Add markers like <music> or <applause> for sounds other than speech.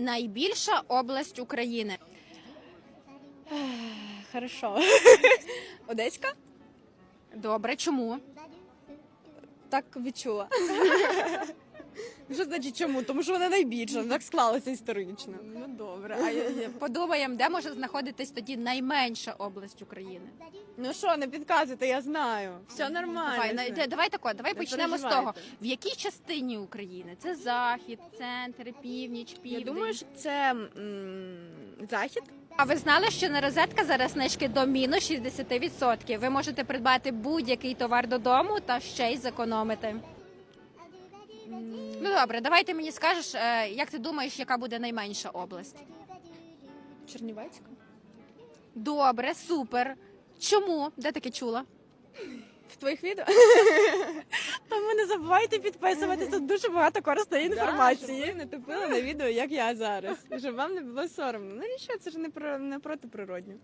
найбільша область України? Хорошо. <laughs> Одеська? Добре, чому? Так відчула. <laughs> Що значить чому? Тому що вона найбільша, так склалося історично. Ну добре. А я- я- подумаємо, де може знаходитись тоді найменша область України? Ну що, не підказуйте, я знаю. Все нормально. Давай, все. давай тако, давай Не почнемо з того. В якій частині України? Це захід, центр, північ, Я думаю, що це м, захід. А ви знали, що на розетка зараз знижки до мінус 60%? Ви можете придбати будь-який товар додому та ще й зекономити. Ну добре, давай ти мені скажеш, е, як ти думаєш, яка буде найменша область? Чернівецька. Добре, супер. Чому? Де таке чула? В твоїх відео? <laughs> Тому не забувайте підписуватись, тут дуже багато корисної інформації. Щоб ви не тупили на відео, як я зараз. Щоб вам не було соромно. Навіщо це ж не про не протиприродньо?